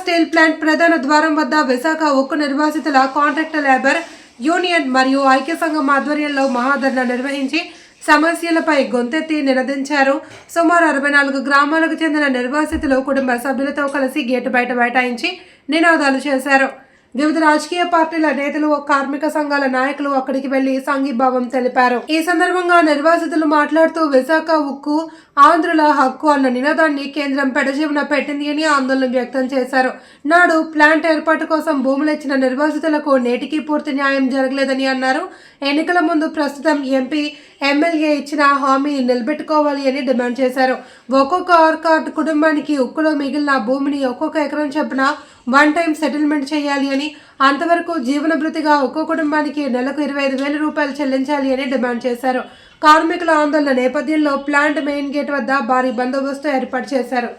Steel plant ప్రధాన ద్వారం వద్ద విశాఖ ఉక్కు నిర్వాసితుల కాంట్రాక్ట్ లేబర్ యూనియన్ మరియు ఐక్య సంఘం ఆధ్వర్యంలో మహాధరణ నిర్వహించి సమస్యలపై గొంతెత్తి నినదించారు. సుమారు అరవై నాలుగు గ్రామాలకు చెందిన నిర్వాసితులు కుటుంబ సభ్యులతో కలిసి గేటు బయట బైఠాయించి నినాదాలు చేశారు. వివిధ రాజకీయ పార్టీల నేతలు కార్మిక సంఘాల నాయకులు అక్కడికి వెళ్ళి సంఘీభావం తెలిపారు. ఈ సందర్భంగా నిర్వాసితులు మాట్లాడుతూ విశాఖ ఉక్కు ఆంధ్రుల హక్కు అన్న నినాదాన్ని కేంద్రం పెడజీవన పెట్టింది అని ఆందోళన వ్యక్తం చేశారు. నాడు ప్లాంట్ ఏర్పాటు కోసం భూములు ఇచ్చిన నిర్వాసితులకు నేటికి పూర్తి న్యాయం జరగలేదని అన్నారు. ఎన్నికల ముందు ప్రస్తుతం ఎంపీ ఎమ్మెల్యే ఇచ్చిన హామీ నిలబెట్టుకోవాలి అని డిమాండ్ చేశారు. ఒక్కొక్క ఆర్కార్డ్ కుటుంబానికి ఉక్కులో మిగిలిన భూమిని ఒక్కొక్క ఎకరం చొప్పున వన్ టైం సెటిల్మెంట్ చేయాలి అని అంతవరకు జీవన భృతిగా ఒక్కో కుటుంబానికి నెలకు ఇరవై ఐదు వేల రూపాయలు చెల్లించాలి అని డిమాండ్ చేశారు. కార్మికుల ఆందోళన నేపథ్యంలో ప్లాంట్ మెయిన్ గేట్ వద్ద భారీ బందోబస్తు ఏర్పాటు చేశారు.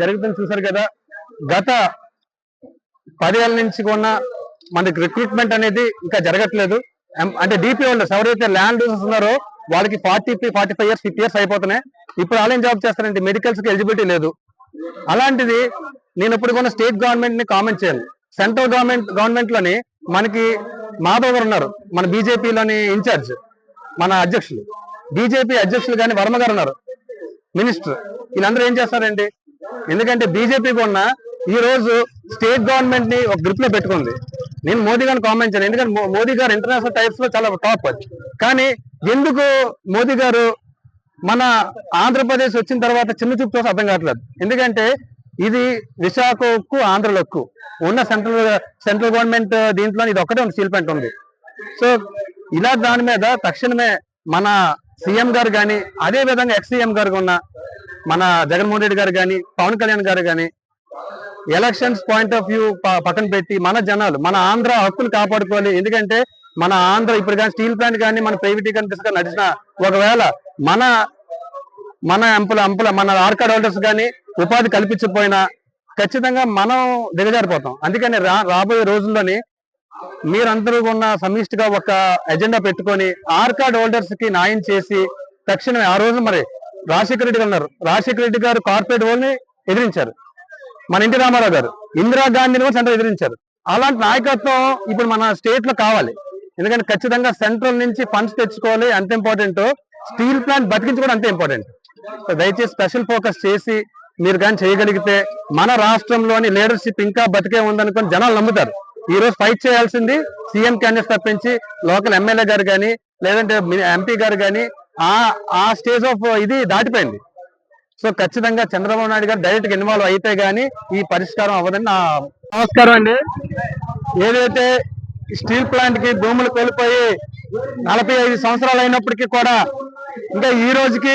జరుగుతుంది చూసారు కదా గత పదేళ్ళ నుంచి కూడా మనకి రిక్రూట్మెంట్ అనేది ఇంకా జరగట్లేదు. అంటే డిపి వాళ్ళు ఎవరైతే ల్యాండ్ ఉన్నారో వాళ్ళకి forty forty five years fifty years అయిపోతున్నాయి. ఇప్పుడు వాళ్ళు ఏం జాబ్ చేస్తారంటే మెడికల్స్కి ఎలిజిబిలిటీ లేదు. అలాంటిది నేను ఇప్పుడు కూడా స్టేట్ గవర్నమెంట్ని కామెంట్ చేయాలి సెంట్రల్ గవర్నమెంట్ గవర్నమెంట్లోని మనకి మాధవ్ గారు ఉన్నారు. మన బీజేపీలోని ఇన్ఛార్జ్ మన అధ్యక్షులు. బీజేపీ అధ్యక్షులు కానీ వర్మ గారు ఉన్నారు. మినిస్టర్ వీళ్ళందరూ ఏం చేస్తారండి? ఎందుకంటే బీజేపీ ఉన్న ఈ రోజు స్టేట్ గవర్నమెంట్ని ఒక గ్రిప్లో పెట్టుకుంది. నేను మోదీ గారిని కామెంట్ చేయను. ఎందుకంటే మోదీ గారు ఇంటర్నేషనల్ టైప్స్లో చాలా టాప్. కానీ ఎందుకు మోదీ గారు మన ఆంధ్రప్రదేశ్ వచ్చిన తర్వాత చిన్న చూపు చూసి అర్థం కావట్లేదు. ఎందుకంటే ఇది విశాఖకు ఆంధ్రలకు ఉన్న సెంట్రల్ సెంట్రల్ గవర్నమెంట్ దీంట్లో ఇది ఒకటే ఉంది స్టీల్ ప్లాంట్ ఉంది. సో ఇలా దాని మీద తక్షణమే మన సీఎం గారు కానీ అదే విధంగా ఎక్స్ సీఎం గారు ఉన్న మన జగన్మోహన్ రెడ్డి గారు కానీ పవన్ కళ్యాణ్ గారు కానీ ఎలక్షన్స్ పాయింట్ ఆఫ్ వ్యూ పక్కన పెట్టి మన జనాలు మన ఆంధ్ర హక్కులు కాపాడుకోవాలి. ఎందుకంటే మన ఆంధ్ర ఇప్పుడు కానీ స్టీల్ ప్లాంట్ కానీ మన ప్రైవేటీకరణ దిశగా నడిచిన ఒకవేళ మన మన ఎంపుల అంపుల మన ఆర్కాడ్ హోల్డర్స్ కానీ ఉపాధి కల్పించకపోయినా ఖచ్చితంగా మనం దిగజారిపోతాం. అందుకని రా రాబోయే రోజుల్లోని మీరందరూ ఉన్న సమిష్టిగా ఒక ఎజెండా పెట్టుకొని ఆర్కాడ్ హోల్డర్స్కి న్యాయం చేసి తక్షణమే ఆ రోజు మరి రాజశేఖర రెడ్డి గారు ఉన్నారు. రాజశేఖర రెడ్డి గారు కార్పొరేట్ వాళ్ళని ఎదిరించారు. మన ఎన్టీ రామారావు గారు ఇందిరా గాంధీని కూడా సెంటర్ ఎదిరించారు. అలాంటి నాయకత్వం ఇప్పుడు మన స్టేట్లో కావాలి. ఎందుకంటే ఖచ్చితంగా సెంట్రల్ నుంచి ఫండ్స్ తెచ్చుకోవాలి అంత ఇంపార్టెంట్ స్టీల్ ప్లాంట్ బతికించుకోవడం అంతే ఇంపార్టెంట్ దయచేసి స్పెషల్ ఫోకస్ చేసి మీరు కానీ చేయగలిగితే మన రాష్ట్రంలోని లీడర్షిప్ ఇంకా బతికే ఉందనుకొని జనాలు నమ్ముతారు. ఈ రోజు ఫైట్ చేయాల్సింది సీఎం క్యాండిడేట్ తప్పించి లోకల్ ఎమ్మెల్యే గారు కానీ లేదంటే ఎంపీ గారు కానీ ఆ ఆ స్టేజ్ ఆఫ్ ఇది దాటిపోయింది. సో ఖచ్చితంగా చంద్రబాబు నాయుడు గారు డైరెక్ట్గా ఇన్వాల్వ్ అయితే గానీ ఈ పరిష్కారం అవ్వదని నా నమస్కారం అండి. ఏదైతే స్టీల్ ప్లాంట్కి భూములు కోల్పోయి నలభై ఐదు సంవత్సరాలు అయినప్పటికీ కూడా ఇంకా ఈ రోజుకి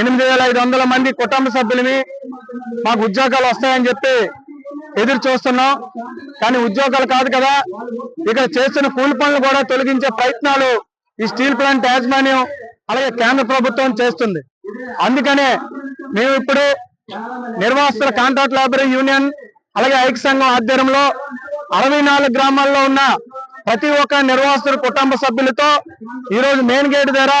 ఎనిమిది వేల ఐదు వందల మంది కుటుంబ సభ్యులని మాకు ఉద్యోగాలు వస్తాయని చెప్పి ఎదురు చూస్తున్నాం. కానీ ఉద్యోగాలు కాదు కదా. ఇక్కడ చేస్తున్న కూలి పనులు కూడా తొలగించే ప్రయత్నాలు ఈ స్టీల్ ప్లాంట్ యాజమాన్యం అలాగే కేంద్ర ప్రభుత్వం చేస్తుంది. అందుకనే మేము ఇప్పుడు నిర్వాసితుల కాంట్రాక్ట్ లేబర్ యూనియన్ అలాగే ఐక్య సంఘం ఆధ్వర్యంలో అరవై నాలుగు గ్రామాల్లో ఉన్న ప్రతి ఒక్క నిర్వాసితుల కుటుంబ సభ్యులతో ఈరోజు మెయిన్ గేట్ ద్వారా